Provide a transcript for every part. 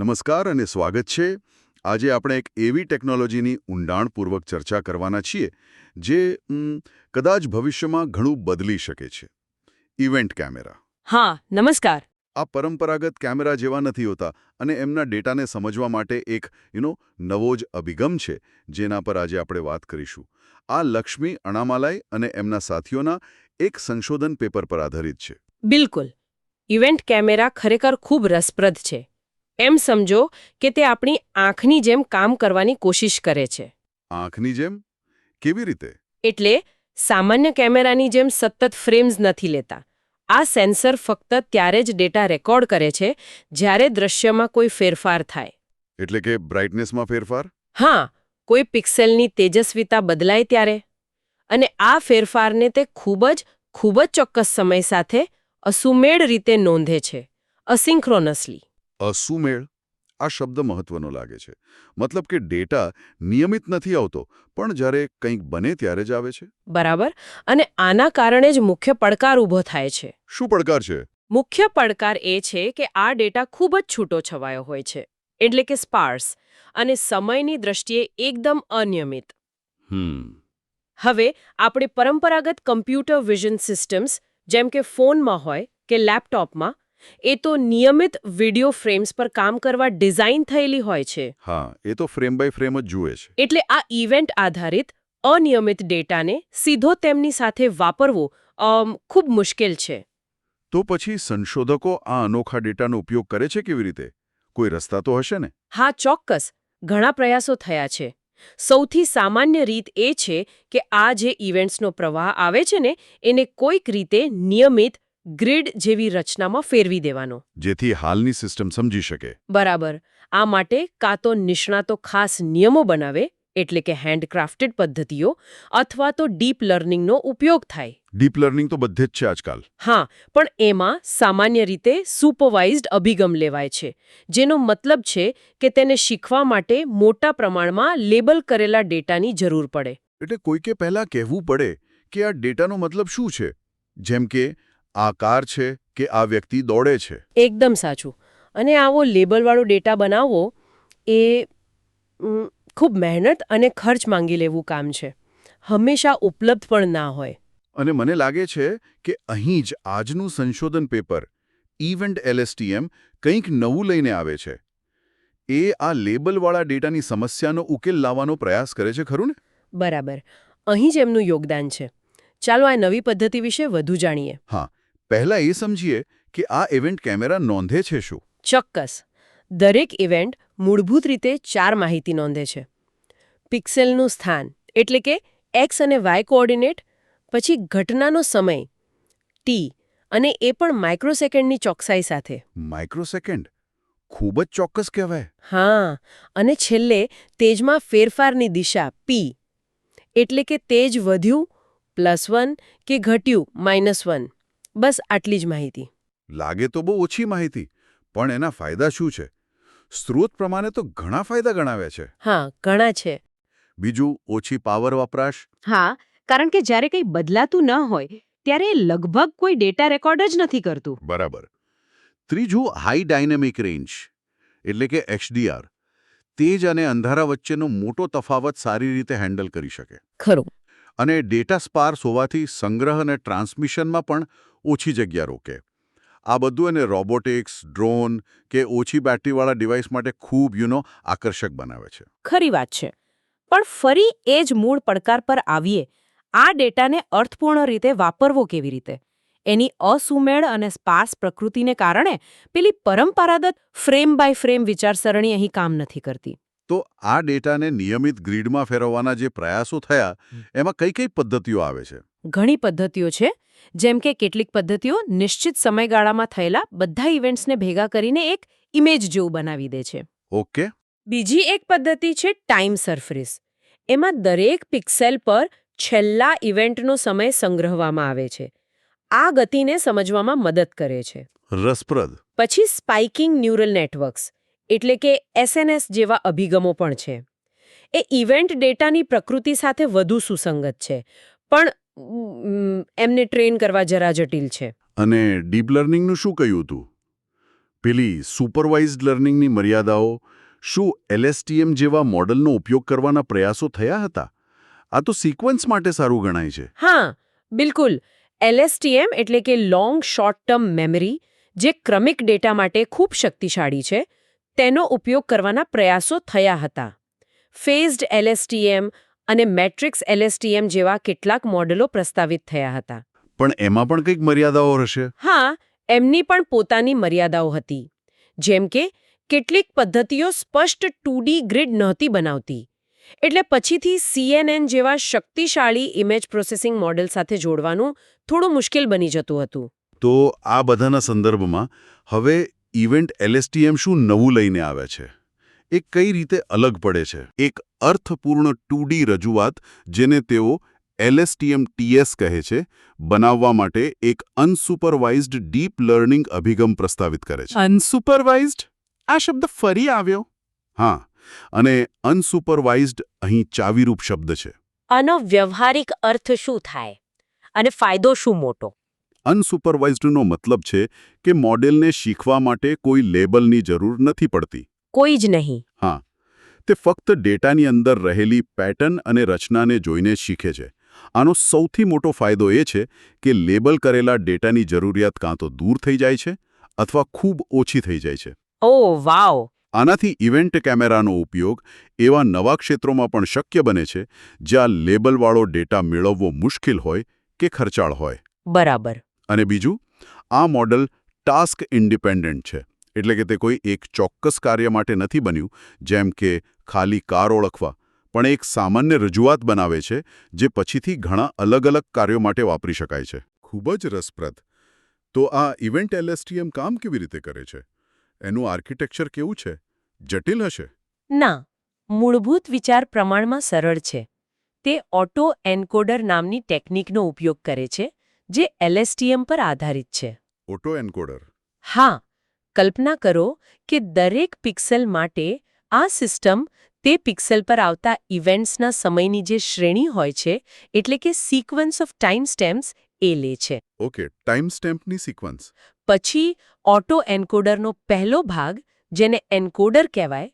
નમસ્કાર અને સ્વાગત છે. આજે આપણે એક એવી ટેકનોલોજીની ઊંડાણપૂર્વક ચર્ચા કરવાના છીએ જે કદાચ ભવિષ્યમાં ઘણું બદલી શકે છે. Event camera. હા નમસ્કાર. આ પરંપરાગત કેમેરા જેવા નથી હોતા અને એમના ડેટાને સમજવા માટે એક યુનો નવો જ અભિગમ છે જેના પર આજે આપણે વાત કરીશું. આ લક્ષ્મી અણામાલાઈ અને એમના સાથીઓના એક સંશોધન પેપર પર આધારિત છે. બિલકુલ. ઇવેન્ટ કેમેરા ખરેખર ખૂબ રસપ્રદ છે. એમ સમજો કે તે આપણી આંખની જેમ કામ કરવાની કોશિશ કરે છે. આંખની જેમ? કેવી રીતે? એટલે સામાન્ય કેમેરાની જેમ સતત ફ્રેમ્સ નથી લેતા. આ સેન્સર ફક્ત ત્યારે જ ડેટા રેકોર્ડ કરે છે જ્યારે દ્રશ્યમાં કોઈ ફેરફાર થાય. એટલે કે બ્રાઇટનેસમાં ફેરફાર? હા કોઈ પિક્સેલની તેજસ્વીતા બદલાય ત્યારે. અને આ ફેરફારને તે ખૂબ જ ખૂબ જ ચોક્કસ સમય સાથે અસુમેળ રીતે નોંધે છે અસિંક્રોનસલી. અસુમેળ આ શબ્દ મહત્વનો લાગે છે. મતલબ કે ડેટા નિયમિત નથી આવતો પણ જ્યારે કંઈક બને ત્યારે જ આવે છે? બરાબર. અને આના કારણે જ મુખ્ય પડકાર ઊભો થાય છે. શું પડકાર છે? મુખ્ય પડકાર એ છે કે આ ડેટા ખૂબ જ છૂટો છવાયો હોય છે એટલે કે સ્પાર્સ અને સમયની દ્રષ્ટિએ એકદમ અનિયમિત. હવે આપણે પરંપરાગત કમ્પ્યુટર વિઝન સિસ્ટમ્સ જેમ કે ફોનમાં હોય કે લેપટોપમાં એ તો નિયમિત વિડિયો ફ્રેમ્સ પર કામ કરવા ડિઝાઇન થયેલી હોય છે. હા એ તો ફ્રેમ બાય ફ્રેમ જ જુએ છે. એટલે આ ઇવેન્ટ આધારિત અનિયમિત ડેટાને સીધો તેમની સાથે વાપરવો ખૂબ મુશ્કેલ છે. તો પછી સંશોધકો આ અનોખા ડેટાનો ઉપયોગ કરે છે કેવી રીતે? કોઈ રસ્તા તો હશે ને? હા ચોક્કસ. ઘણા પ્રયાસો થયા છે. સૌથી સામાન્ય રીત એ છે કે આ જે ઇવેન્ટ્સનો પ્રવાહ આવે છે ને એને કોઈક રીતે નિયમિત ગ્રીડ જેવી રચનામાં ફેરવી દેવાનો. જેથી હાલની સિસ્ટમ સમજી શકે. બરાબર. આ માટે કાં તો નિષ્ણાતો ખાસ નિયમો બનાવે એટલે કે હેન્ડક્રાફ્ટેડ પદ્ધતિઓ અથવા તો ડીપ લર્નિંગનો ઉપયોગ થાય. ડીપ લર્નિંગ તો બધે જ છે આજકાલ. હા પણ એમાં સામાન્ય રીતે સુપરવાઇઝડ અભિગમ લેવાય છે જેનો મતલબ છે કે તેને શીખવા માટે મોટા પ્રમાણમાં લેબલ કરેલા ડેટાની જરૂર પડે. એટલે કોઈકે પહેલા કહેવું પડે કે આ ડેટાનો મતલબ શું છે? જેમ કે આ કાર છે કે આ વ્યક્તિ દોડે છે? એકદમ સાચું. અને આવો લેબલવાળો ડેટા બનાવવો એ ખૂબ મહેનત અને ખર્ચ માંગી લેવું કામ છે. હંમેશા ઉપલબ્ધ પણ ના હોય. અને મને લાગે છે કે અહીં જ આજનું સંશોધન પેપર ઇવેન્ટ એલએસટીએમ કંઈક નવું લઈને આવે છે. એ આ લેબલવાળા ડેટાની સમસ્યાનો ઉકેલ લાવવાનો પ્રયાસ કરે છે ખરું ને? બરાબર. અહીં જ એમનું યોગદાન છે. ચાલો આ નવી પદ્ધતિ વિશે વધુ જાણીએ. હા. પહેલા એ સમજીએ કે આ ઇવેન્ટ કેમેરા નોંધે છે શું. ચોક્કસ. દરેક ઇવેન્ટ મૂળભૂત રીતે ચાર માહિતી નોંધે છે. પિક્સેલનું સ્થાન એટલે કે એક્સ અને વાય કોઓર્ડિનેટ પછી ઘટનાનો સમય ટી અને એ પણ માઇક્રોસેકન્ડની ચોકસાઈ સાથે. માઇક્રોસેકન્ડ ખૂબ જ ચોક્કસ કહેવાય. હા અને છેલ્લે તેજમાં ફેરફારની દિશા પી એટલે કે તેજ વધ્યું પ્લસ વન કે ઘટ્યું માઇનસ વન બસ આટલી જ માહિતી. લાગે તો બહુ ઓછી માહિતી પણ એના ફાયદા શું છે? સ્ત્રોત પ્રમાણે તો ઘણા ફાયદા ગણાવ્યા છે. હા ઘણા છે. બીજું ઓછી પાવર વપરાશ? હા કારણ કે જ્યારે કંઈ બદલાતું ન હોય ત્યારે એ લગભગ કોઈ ડેટા રેકોર્ડ જ નથી કરતું. બરાબર. ત્રીજું હાઈ ડાયનેમિક રેન્જ એટલે કે એચડીઆર. તેજ અને અંધારા વચ્ચેનો મોટો તફાવત સારી રીતે હેન્ડલ કરી શકે. ખરું. અને ડેટા સ્પાર્સ હોવાથી સંગ્રહ અને ટ્રાન્સમિશનમાં પણ ઓછી જગ્યા રોકે. આ બધું એને રોબોટિક્સ, ડ્રોન કે ઓછી બેટરીવાળા ડિવાઇસ માટે ખૂબ યુનો આકર્ષક બનાવે છે. ખરી વાત છે. પણ ફરી એ જ મૂળ પડકાર પર આવીએ. આ ડેટાને અર્થપૂર્ણ રીતે વાપરવો કેવી રીતે? એની અસુમેળ અને સ્પાસ પ્રકૃતિને કારણે પેલી પરંપરાગત ફ્રેમ બાય ફ્રેમ વિચારસરણી અહીં કામ નથી કરતી. તો આ ડેટાને નિયમિત ગ્રીડમાં ફેરવવાના જે પ્રયાસો થયા એમાં કઈ કઈ પદ્ધતિઓ આવે છે? ઘણી પદ્ધતિઓ છે જેમ કે કેટલીક પદ્ધતિઓ નિશ્ચિત સમયગાળામાં થયેલા બધા ઇવેન્ટ્સને ભેગા કરીને એક ઇમેજ જેવું બનાવી દે છે. ઓકે. બીજી એક પદ્ધતિ છે ટાઈમ સરફેસ. એમાં દરેક પિક્સેલ પર છેલ્લા ઇવેન્ટનો સમય સંગ્રહવામાં આવે છે. આ ગતિને સમજવામાં મદદ કરે છે. રસપ્રદ. પછી સ્પાઇકિંગ ન્યુરલ નેટવર્ક્સ. એટલે કે એસએનએસ જેવા અભિગમો પણ છે. એ ઇવેન્ટ ડેટાની પ્રકૃતિ સાથે વધુ સુસંગત છે પણ એમને ટ્રેન કરવા જરા જટિલ છે. અને ડીપ લર્નિંગનું શું કહ્યું હતું પેલી સુપરવાઇઝડ લર્નિંગની મર્યાદાઓ શું એલએસટીએમ જેવા મોડલનો ઉપયોગ કરવાના પ્રયાસો થયા હતા? આ તો સિક્વન્સ માટે સારું ગણાય છે. હા બિલકુલ. એલએસટીએમ એટલે કે લોંગ શોર્ટ ટર્મ મેમરી જે ક્રમિક ડેટા માટે ખૂબ શક્તિશાળી છે તેનો ઉપયોગ કરવાના પ્રયાસો થયા હતા. ફેઝડ એલએસટીએમ અને મેટ્રિક્સ એલએસટીએમ જેવા કેટલાક મોડેલો પ્રસ્તાવિત થયા હતા. પણ એમાં પણ કંઈક મર્યાદાઓ હશે? હા એમની પણ પોતાની મર્યાદાઓ હતી. જેમ કે કેટલીક પદ્ધતિઓ સ્પષ્ટ ટુડી ગ્રીડ નહોતી બનાવતી. એટલે પછીથી સીએનએન જેવા શક્તિશાળી ઇમેજ પ્રોસેસિંગ મોડેલ સાથે જોડવાનું થોડું મુશ્કેલ બની જતું હતું. તો આ બધાના સંદર્ભમાં હવે ઇવેન્ટ એલએસટીએમ શું નવું લઈને આવે છે? એ કઈ રીતે અલગ પડે છે? એક અર્થપૂર્ણ ટુડી રજૂઆત જેને તેઓ એલએસટીએમ ટીએસ કહે છે બનાવવા માટે એક અનસુપરવાઇઝડ ડીપ લર્નિંગ અભિગમ પ્રસ્તાવિત કરે છે. અનસુપરવાઇઝડ? આ શબ્દ ફરી આવ્યો? હા અને અનસુપરવાઇઝડ અહીં ચાવીરૂપ શબ્દ છે. આનો વ્યવહારિક અર્થ શું થાય? અને ફાયદો શું મોટો? અનસુપરવાઇઝડનો મતલબ છે કે મોડેલને શીખવા માટે કોઈ લેબલની જરૂર નથી પડતી. કોઈ જ નહીં. હા. તે ફક્ત ડેટાની અંદર રહેલી પેટર્ન અને રચનાને જોઈને શીખે છે. આનો સૌથી મોટો ફાયદો એ છે કે લેબલ કરેલા ડેટાની જરૂરિયાત કાં તો દૂર થઈ જાય છે અથવા ખૂબ ઓછી થઈ જાય છે. ઓ વાવ! આનાથી ઇવેન્ટ કેમેરાનો ઉપયોગ એવા નવા ક્ષેત્રોમાં પણ શક્ય બને છે જ્યાં લેબલવાળો ડેટા મેળવવો મુશ્કેલ હોય કે ખર્ચાળ હોય. બરાબર. અને બીજું, આ મોડલ ટાસ્ક ઇન્ડિપેન્ડન્ટ છે, એટલે કે તે કોઈ એક ચોક્કસ કાર્ય માટે નથી બન્યું, જેમ કે ખાલી કાર ઓળખવા, પણ એક સામાન્ય રજૂઆત બનાવે છે, જે પછીથી ઘણા અલગ અલગ કાર્યો માટે વાપરી શકાય છે. ખૂબ જ રસપ્રદ. તો આ ઇવેન્ટ એલએસટીએમ કામ કેવી રીતે કરે છે? એનું આર્કિટેક્ચર કેવું છે? જટિલ હશે? ના, મૂળભૂત વિચાર પ્રમાણમાં સરળ છે. તે ઓટો એન્કોડર નામની ટેકનિકનો ઉપયોગ કરે છે જે એલએસટીએમ પર આધારિત છે. ઓટો એન્કોડર હા કલ્પના કરો કે દરેક પિક્સેલ માટે આ સિસ્ટમ તે પિક્સેલ પર આવતા ઇવેન્ટ્સના સમયની જે શ્રેણી હોય છે એટલે કે સિક્વન્સ ઓફ ટાઈમ સ્ટેમ્પ્સ એ લે છે. ઓકે ટાઈમ સ્ટેમ્પની સિક્વન્સ પછી ઓટો એન્કોડરનો પહેલો ભાગ જેને એન્કોડર કહેવાય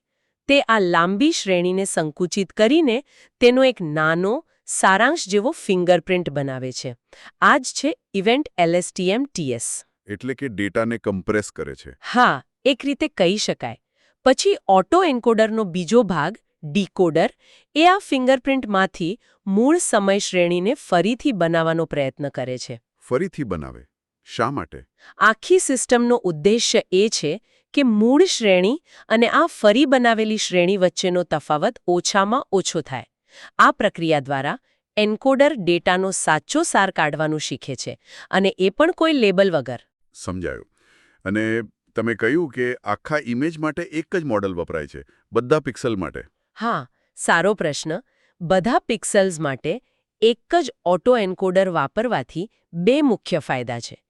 તે આ લાંબી શ્રેણીને સંકુચિત કરીને તેનો એક નાનો સારાંશ જેવો ફિંગરપ્રિન્ટ બનાવે છે. આ જ છે ઇવેન્ટ એલએસટીએમ ટીએસ. એટલે કે ડેટાને કમ્પ્રેસ કરે છે. હા એક રીતે કહી શકાય. પછી ઓટો એન્કોડરનો બીજો ભાગ ડીકોડર એ આ ફિંગરપ્રિન્ટમાંથી મૂળ સમય શ્રેણીને ફરીથી બનાવવાનો પ્રયત્ન કરે છે. ફરીથી બનાવે. શા માટે? આખી સિસ્ટમનો ઉદ્દેશ્ય એ છે કે મૂળ શ્રેણી અને આ ફરી બનાવેલી શ્રેણી વચ્ચેનો તફાવત ઓછામાં ઓછો થાય. આ પ્રક્રિયા દ્વારા એન્કોડર ડેટાનો સાચો સાર કાઢવાનું શીખે છે અને એ પણ કોઈ લેબલ વગર. સમજાયું. અને તમે કહ્યું કે આખા ઇમેજ માટે એક જ મોડલ વપરાય છે બધા પિક્સલ માટે. હા સારો પ્રશ્ન. બધા પિક્સલ્સ માટે એક જ ઓટો એન્કોડર વાપરવાથી બે મુખ્ય ફાયદા છે.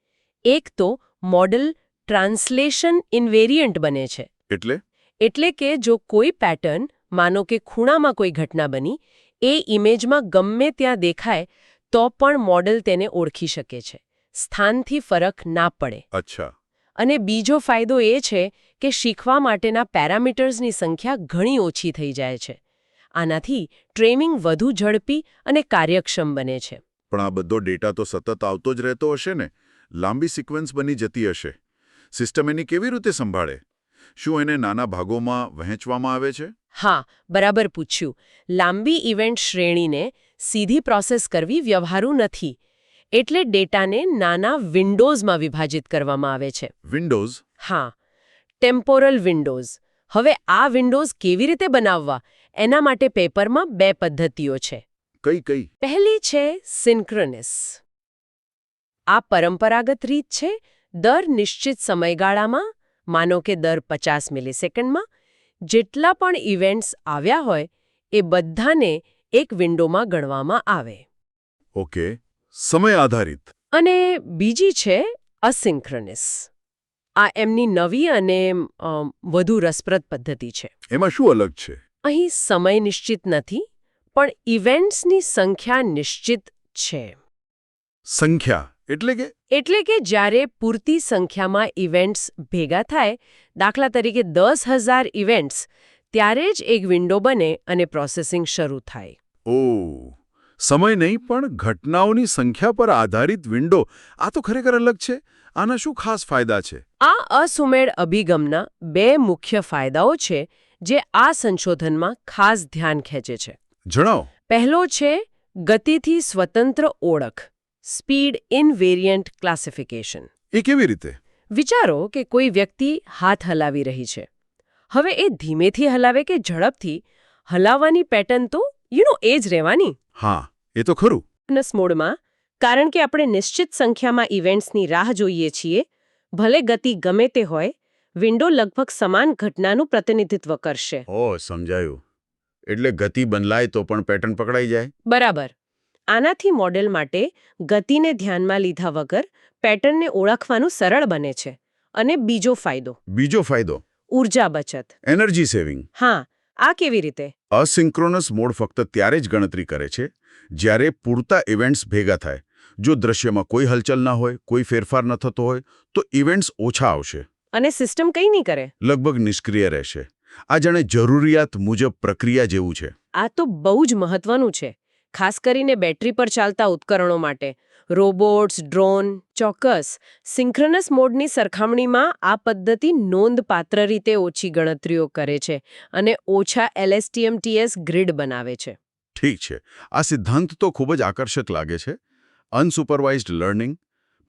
એક તો મોડલ ટ્રાન્સલેશન ઇનવેરિયન્ટ બને છે. એટલે? એટલે કે જો કોઈ પેટર્ન માનો કે ખૂણામાં કોઈ ઘટના બની એ ઇમેજમાં ગમે ત્યાં દેખાય તો પણ મોડલ તેને ઓળખી શકે છે. સ્થાનથી ફરક ના પડે. અચ્છા. અને બીજો ફાયદો એ છે કે શીખવા માટેના પેરામીટર્સની સંખ્યા ઘણી ઓછી થઈ જાય છે. આનાથી ટ્રેનિંગ વધુ ઝડપી અને કાર્યક્ષમ બને છે. પણ આ બધો ડેટા તો સતત આવતો જ રહેતો હશે ને? લાંબી સિક્વન્સ બની જતી હશે. સિસ્ટમ એની કેવી રીતે સંભાળે? શું એને નાના ભાગોમાં વહેંચવામાં આવે છે? હા બરાબર પૂછ્યું. લાંબી ઇવેન્ટ શ્રેણીને સીધી પ્રોસેસ કરવી વ્યવહારુ નથી. એટલે ડેટાને નાના વિન્ડોઝમાં વિભાજિત કરવામાં આવે છે. વિન્ડોઝ? હા ટેમ્પોરલ વિન્ડોઝ. હવે આ વિન્ડોઝ કેવી રીતે બનાવવા? એના માટે પેપરમાં બે પદ્ધતિઓ છે. કઈ કઈ? પહેલી છે સિન્ક્રનસ આ પરંપરાગત રીત છે. દર નિશ્ચિત સમયગાળામાં માનો કે દર પચાસ મિલિસેકન્ડમાં જેટલા પણ ઇવેન્ટ્સ આવ્યા હોય એ બધાને એક વિન્ડોમાં ગણવામાં આવે. ઓકે સમય આધારિત. અને બીજી છે અસિન્ક્રનસ આ એમની નવી અને વધુ રસપ્રદ પદ્ધતિ છે. એમાં શું અલગ છે? અહીં સમય નિશ્ચિત નથી પણ ઇવેન્ટ્સની સંખ્યા નિશ્ચિત છે. સંખ્યા. એટલે કે? એટલે કે જ્યારે પૂરતી સંખ્યામાં ઇવેન્ટ્સ ભેગા થાય દાખલા તરીકે દસ હજાર ઇવેન્ટ્સ ત્યારે જ એક વિન્ડો બને અને પ્રોસેસિંગ શરૂ થાય. ઓ સમય નહીં પણ ઘટનાઓની સંખ્યા પર આધારિત વિન્ડો આ તો ખરેખર અલગ છે. આના શું ખાસ ફાયદા છે? આ અસુમેળ અભિગમના બે મુખ્ય ફાયદાઓ છે જે આ સંશોધનમાં ખાસ ધ્યાન ખેંચે છે. જણાવો. પહેલો છે ગતિથી સ્વતંત્ર ઓળખ. Speed invariant classification. એ કેવી રીતે? વિચારો કે કોઈ વ્યક્તિ હાથ હલાવી રહી છે. હવે એ ધીમેથી હલાવે કે ઝડપથી? હલાવવાની પેટર્ન તો યુ નો એ જ રહેવાની. હા એ તો ખરું. નસ મોડમાં કારણ કે આપણે નિશ્ચિત સંખ્યામાં ઇવેન્ટ્સની રાહ જોઈએ છીએ ભલે ગતિ ગમે તે હોય વિન્ડો લગભગ સમાન ઘટનાનું પ્રતિનિધિત્વ કરશે. ઓ સમજાયું. એટલે ગતિ બદલાય તો પણ પેટર્ન પકડાઈ જાય? બરાબર. આનાથી મોડેલ માટે ગતિને ધ્યાનમાં લીધા વગર પેટર્નને ઓળખવાનું સરળ બને છે અને બીજો ફાયદો. બીજો ફાયદો? ઊર્જા બચત. એનર્જી સેવિંગ હા આ કેવી રીતે? અસિંક્રોનસ મોડ ફક્ત ત્યારે જ ગણતરી કરે છે જ્યારે પૂરતા ઇવેન્ટ્સ ભેગા થાય. જો દ્રશ્યમાં કોઈ હલચલ ના હોય કોઈ ફેરફાર ન થતો હોય તો ઇવેન્ટ્સ ઓછા આવશે. અને સિસ્ટમ કંઈ નહીં કરે? લગભગ નિષ્ક્રિય રહેશે. આ જાણે જરૂરિયાત મુજબ પ્રક્રિયા જેવું છે. આ તો બહુ જ મહત્વનું છે. ખાસ કરીને બેટરી પર ચાલતા ઉપકરણો માટે. રોબોટ્સ, ડ્રોન, ચોક્કસ. સિંક્રનસ મોડની સરખામણીમાં આ પદ્ધતિ નોંધપાત્ર રીતે ઓછી ગણતરીઓ કરે છે અને ઓછા એલએસટીએમટીએસ ગ્રીડ બનાવે છે. ઠીક છે. આ સિદ્ધાંત તો ખૂબ જ આકર્ષક લાગે છે. અનસુપરવાઇઝડ લર્નિંગ,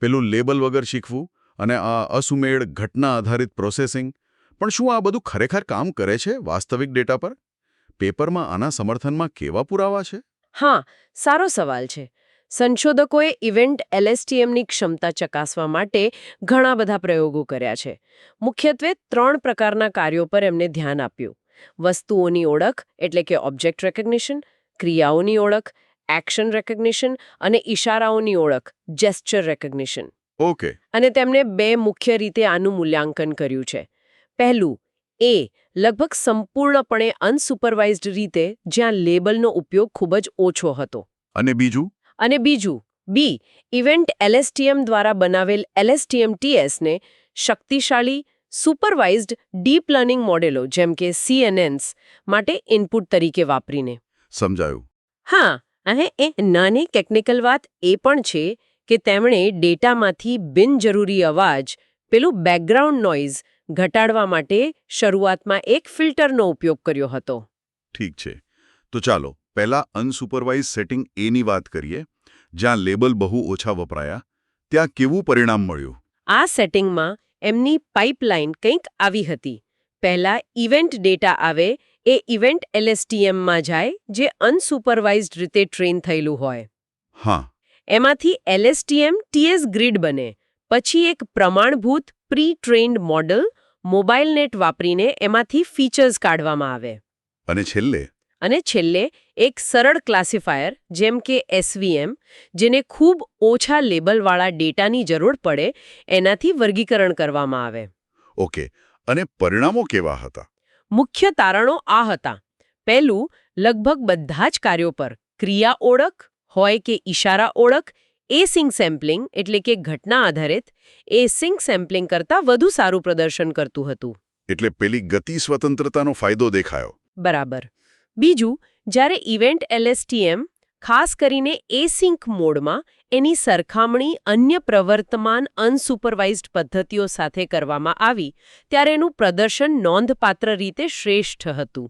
પેલું લેબલ વગર શીખવું અને આ અસુમેળ ઘટના આધારિત પ્રોસેસિંગ, પણ શું આ બધું ખરેખર કામ કરે છે વાસ્તવિક ડેટા પર? પેપરમાં આના સમર્થનમાં કેવા પુરાવા છે? હા સારો સવાલ છે. સંશોધકોએ ઇવેન્ટ એલએસટીએમની ક્ષમતા ચકાસવા માટે ઘણા બધા પ્રયોગો કર્યા છે. મુખ્યત્વે ત્રણ પ્રકારના કાર્યો પર એમને ધ્યાન આપ્યું. વસ્તુઓની ઓળખ એટલે કે ઓબ્જેક્ટ રેકગ્નિશન ક્રિયાઓની ઓળખ એક્શન રેકગ્નિશન અને ઇશારાઓની ઓળખ જેસ્ચર રેકગ્નિશન. ઓકે. અને તેમણે બે મુખ્ય રીતે આનું મૂલ્યાંકન કર્યું છે. પહેલું એ લગભગ સંપૂર્ણપણે અનસુપરવાઇઝડ રીતે જ્યાં લેબલનો ઉપયોગ ખૂબ જ ઓછો હતો. અને બીજું? અને બીજું બી ઇવેન્ટ એલએસટીએમ દ્વારા બનાવેલ એલએસટીએમ-ટીએસને શક્તિશાળી સુપરવાઇઝડ ડીપ લર્નિંગ મોડેલો જેમ કે સીએનએન્સ માટે ઇનપુટ તરીકે વાપરીને. સમજાયું. હા અને એ નાની ટેકનિકલ વાત એ પણ છે કે તેમણે ડેટામાંથી બિનજરૂરી અવાજ પેલું બેકગ્રાઉન્ડ નોઇઝ ઘટાડવા માટે શરૂઆતમાં એક ફિલ્ટરનો ઉપયોગ કર્યો હતો. ઠીક છે. તો ચાલો પહેલા અનસુપરવાઇઝ સેટિંગ એની વાત કરીએ જ્યાં લેબલ બહુ ઓછા વપરાયા. ત્યાં કેવું પરિણામ મળ્યું? આ સેટિંગમાં એમની પાઇપલાઇન કંઈક આવી હતી. પહેલા ઇવેન્ટ ડેટા આવે એ ઇવેન્ટ એલએસટીએમમાં જાય જે અનસુપરવાઇઝડ રીતે ટ્રેન થયેલું હોય. હા. એમાંથી એલએસટીએમ ટીએસ ગ્રીડ બને. પછી એક પ્રમાણભૂત pre trained model mobile net વાપરીને એમાંથી ફીચર્સ કાઢવામાં આવે. અને છેલ્લે? અને છેલ્લે એક સરળ ક્લાસિફાયર જેમ કે એસવીએમ જેને ખૂબ ઓછા લેબલવાળા ડેટાની જરૂર પડે એનાથી વર્ગીકરણ કરવામાં આવે. ઓકે અને પરિણામો કેવા હતા? મુખ્ય તારણો આ હતા. પહેલું લગભગ બધા જ કાર્યો પર ક્રિયા ઓળખ હોય કે ઇશારા ઓળખ એસિંક સેમ્પલિંગ એટલે કે ઘટના આધારિત એસિંક સેમ્પલિંગ કરતાં વધુ સારું પ્રદર્શન કરતું હતું. એટલે પેલી ગતિ સ્વતંત્રતાનો ફાયદો દેખાયો. બરાબર. બીજું જ્યારે ઇવેન્ટ એલએસટીએમ ખાસ કરીને એસિંક મોડમાં એની સરખામણી અન્ય પ્રવર્તમાન અનસુપરવાઇઝડ પદ્ધતિઓ સાથે કરવામાં આવી ત્યારે એનું પ્રદર્શન નોંધપાત્ર રીતે શ્રેષ્ઠ હતું.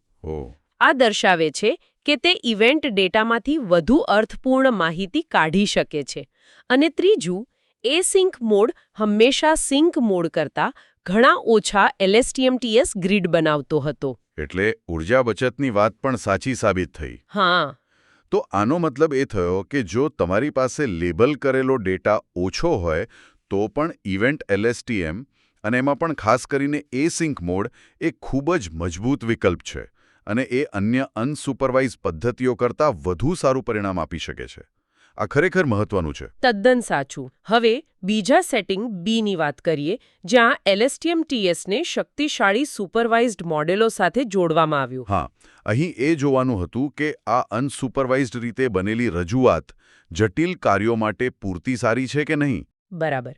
આ દર્શાવે છે કે તે ઇવેન્ટ ડેટામાંથી વધુ અર્થપૂર્ણ માહિતી કાઢી શકે છે. અને ત્રીજું એ સિંક મોડ હંમેશા સિંક મોડ કરતાં ઘણા ઓછા એલએસટીએમટીએસ ગ્રીડ બનાવતો હતો. એટલે ઊર્જા બચતની વાત પણ સાચી સાબિત થઈ. હા. તો આનો મતલબ એ થયો કે જો તમારી પાસે લેબલ કરેલો ડેટા ઓછો હોય તો પણ ઇવેન્ટ એલએસટીએમ અને એમાં પણ ખાસ કરીને એસિંક મોડ એ ખૂબ જ મજબૂત વિકલ્પ છે. અને એ અન્ય અનસુપરવાઇઝ પદ્ધતિઓ કરતાં વધુ સારું પરિણામ આપી શકે છે. આ ખરેખર મહત્વનું છે. તદ્દન સાચું. હવે બીજા સેટિંગ બીની વાત કરીએ જ્યાં એલએસટીએમ ટીએસને શક્તિશાળી સુપરવાઇઝડ મોડેલો સાથે જોડવામાં આવ્યું. હા અહીં એ જોવાનું હતું કે આ અનસુપરવાઇઝડ રીતે બનેલી રજૂઆત જટિલ કાર્યો માટે પૂરતી સારી છે કે નહીં? બરાબર.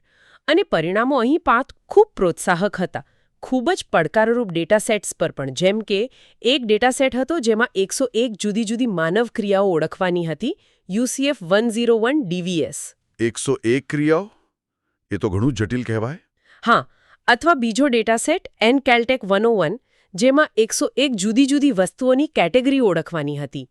અને પરિણામો અહીં પાત ખૂબ પ્રોત્સાહક હતા. ખૂબ જ પડકારરૂપ ડેટા સેટ્સ પર પણ જેમ કે એક ડેટા સેટ હતો જેમાં એકસો એક જુદી જુદી માનવ ક્રિયાઓ ઓળખવાની હતી UCF one zero one DVS એકસો એક ક્રિયાઓ? એ તો ઘણું જટિલ કહેવાય. હા અથવા બીજો data set N Caltech one one જેમાં એકસો એક જુદી જુદી વસ્તુઓની કેટેગરી ઓળખવાની હતી.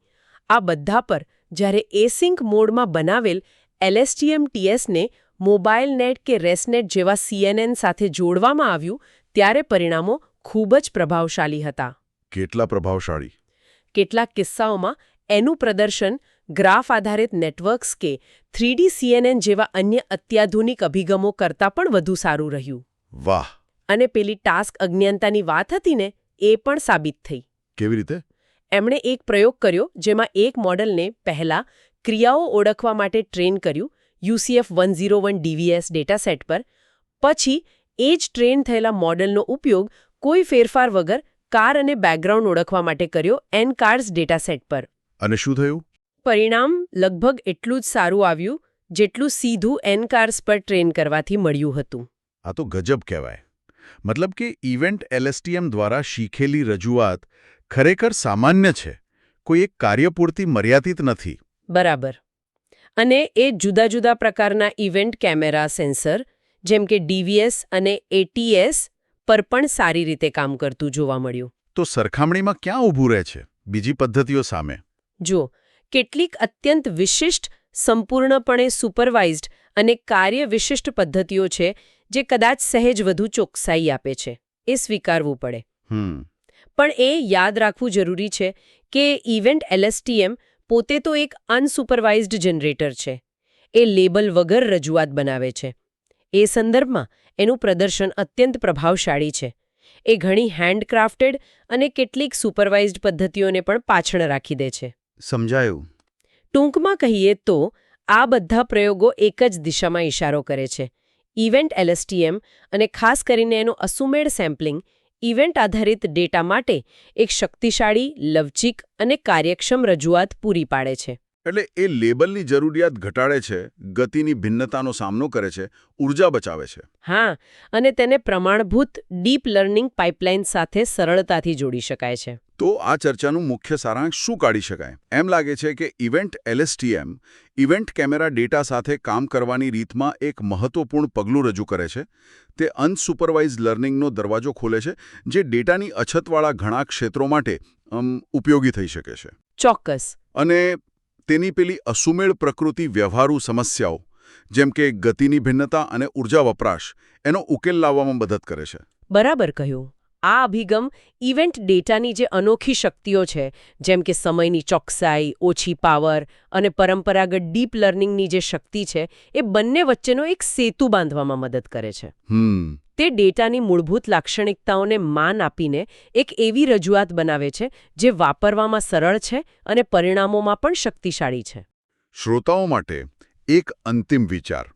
આ બધા પર જ્યારે એસિંક મોડમાં બનાવેલ એલએસટીએમ ટીએસને મોબાઈલ નેટ કે રેસનેટ જેવા સીએનએન સાથે જોડવામાં આવ્યું ત્યારે પરિણામો ખૂબ જ પ્રભાવશાળી હતા. કેટલા પ્રભાવશાળી? કેટલાક કિસ્સાઓમાં એનું પ્રદર્શન ગ્રાફ આધારિત નેટવર્ક્સ કે થ્રીડી સીએનએન જેવા અન્ય અત્યાધુનિક અભિગમો કરતાં પણ વધુ સારું રહ્યું. વાહ! અને પેલી ટાસ્ક અજ્ઞાનતાની વાત હતી ને એ પણ સાબિત થઈ. કેવી રીતે? એમણે એક પ્રયોગ કર્યો જેમાં એક મોડલને પહેલા ક્રિયાઓ ઓળખવા માટે ટ્રેન કર્યું UCF one zero one DVS dataset પર પછી એ જ ટ્રેન થયેલા મોડલનો ઉપયોગ કોઈ ફેરફાર વગર કાર અને બેકગ્રાઉન્ડ ઓળખવા માટે કર્યો એન કાર્સ ડેટાસેટ પર. અને શું થયું? પરિણામ લગભગ એટલું જ સારું આવ્યું જેટલું સીધું એન કાર્સ પર ટ્રેન કરવાથી મળ્યું હતું. આ તો ગજબ કહેવાય. મતલબ કે ઇવેન્ટ એલએસટીએમ દ્વારા શીખેલી રજૂઆત ખરેખર સામાન્ય છે. કોઈ એક કાર્ય પૂરતી મર્યાદિત નથી. બરાબર. અને એ જુદા જુદા પ્રકારના ઇવેન્ટ કેમેરા સેન્સર જેમ કે ડીવીએસ અને એટીએસ પર પણ સારી રીતે કામ કરતું જોવા મળ્યું. તો સરખામણીમાં ક્યાં ઊભું રહે છે? બીજી પદ્ધતિઓ સામે. જો કેટલીક અત્યંત વિશિષ્ટ સંપૂર્ણપણે સુપરવાઇઝડ અને કાર્ય વિશિષ્ટ પદ્ધતિઓ છે જે કદાચ સહેજ વધુ ચોકસાઈ આપે છે. એ સ્વીકારવું પડે. પણ એ યાદ રાખવું જરૂરી છે કે ઇવેન્ટ એલએસટીએમ પોતે તો એક અનસુપરવાઇઝડ જનરેટર છે. એ લેબલ વગર રજૂઆત બનાવે છે. એ સંદર્ભમાં એનું પ્રદર્શન અત્યંત પ્રભાવશાળી છે. એ ઘણી હેન્ડક્રાફ્ટેડ અને કેટલીક સુપરવાઇઝડ પદ્ધતિઓને પણ પાછળ રાખી દે છે. સમજાયું. ટૂંકમાં કહીએ તો આ બધા પ્રયોગો એક જ દિશામાં ઇશારો કરે છે. ઇવેન્ટ એલએસટીએમ અને ખાસ કરીને એનું અસુમેળ સેમ્પલિંગ ઇવેન્ટ આધારિત ડેટા માટે એક શક્તિશાળી લવચીક અને કાર્યક્ષમ રજૂઆત પૂરી પાડે છે. એટલે એ લેબલની જરૂરિયાત ઘટાડે છે ગતિની ભિન્નતાનો સામનો કરે છે ઊર્જા બચાવે છે. હા અને તેને પ્રમાણભૂત ડીપ લર્નિંગ પાઇપલાઇન સાથે સરળતાથી જોડી શકાય છે. તો આ ચર્ચાનું મુખ્ય સારાંશ શું કાઢી શકાય? એમ લાગે છે કે event LSTM event camera data સાથે કામ કરવાની રીતમાં એક મહત્વપૂર્ણ પગલું રજૂ કરે છે. તે અનસુપરવાઇઝ લર્નિંગનો દરવાજો ખોલે છે જે ડેટાની અછતવાળા ઘણા ક્ષેત્રો માટે ઉપયોગી થઈ શકે છે. ચોક્કસ. અને તેની પેલી અસુમેળ પ્રકૃતિ વ્યવહારુ સમસ્યાઓ જેમ કે ગતિની ભિન્નતા અને ઊર્જા વપરાશ એનો ઉકેલ લાવવામાં મદદ કરે છે. બરાબર કહ્યું. આ અભિગમ ઇવેન્ટ ડેટાની જે અનોખી શક્તિઓ છે જેમ કે સમયની ચોકસાઈ ઓછી પાવર અને પરંપરાગત ડીપ લર્નિંગની જે શક્તિ છે એ બંને વચ્ચેનો એક સેતુ બાંધવામાં મદદ કરે છે. હમ. તે ડેટાની મૂળભૂત લાક્ષણિકતાઓને માન આપીને એક એવી રજૂઆત બનાવે છે, જે વાપરવામાં સરળ છે અને પરિણામોમાં પણ શક્તિશાળી છે. શ્રોતાઓ માટે એક અંતિમ વિચાર.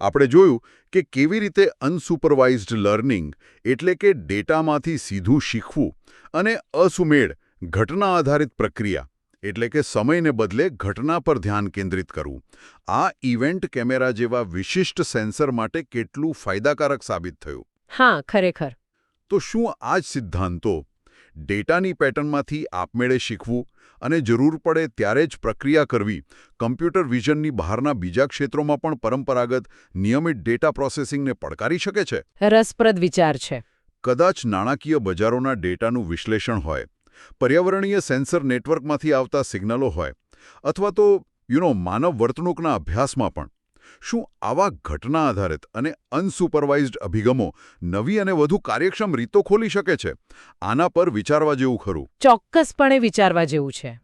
આપણે જોયું કે કેવી રીતે અનસુપરવાઇઝડ લર્નિંગ એટલે કે ડેટામાંથી સીધું શીખવું અને અસુમેળ ઘટના આધારિત પ્રક્રિયા એટલે કે સમયને બદલે ઘટના પર ધ્યાન કેન્દ્રિત કરવું. આ ઇવેન્ટ કેમેરા જેવા વિશિષ્ટ સેન્સર માટે કેટલું ફાયદાકારક સાબિત થયું? હા ખરેખર. તો શું આ જ સિદ્ધાંતો ડેટાની પેટર્નમાંથી આપમેળે શીખવું અને જરૂર પડે ત્યારે જ પ્રક્રિયા કરવી કમ્પ્યુટર વિઝનની બહારના બીજા ક્ષેત્રોમાં પણ પરંપરાગત નિયમિત ડેટા પ્રોસેસિંગને પડકારી શકે છે? રસપ્રદ વિચાર છે. કદાચ નાણાકીય બજારોના ડેટાનું વિશ્લેષણ હોય. પર્યાવરણીય સેન્સર નેટવર્કમાંથી આવતા સિગ્નલો હોય, અથવા તો યુનો માનવ વર્તણૂકના અભ્યાસમાં પણ. શું આવા ઘટના આધારિત અને અનસુપરવાઇઝડ અભિગમો નવી અને વધુ કાર્યક્ષમ રીતો ખોલી શકે છે? આના પર વિચારવા જેવું ખરું. ચોક્કસપણે વિચારવા જેવું છે.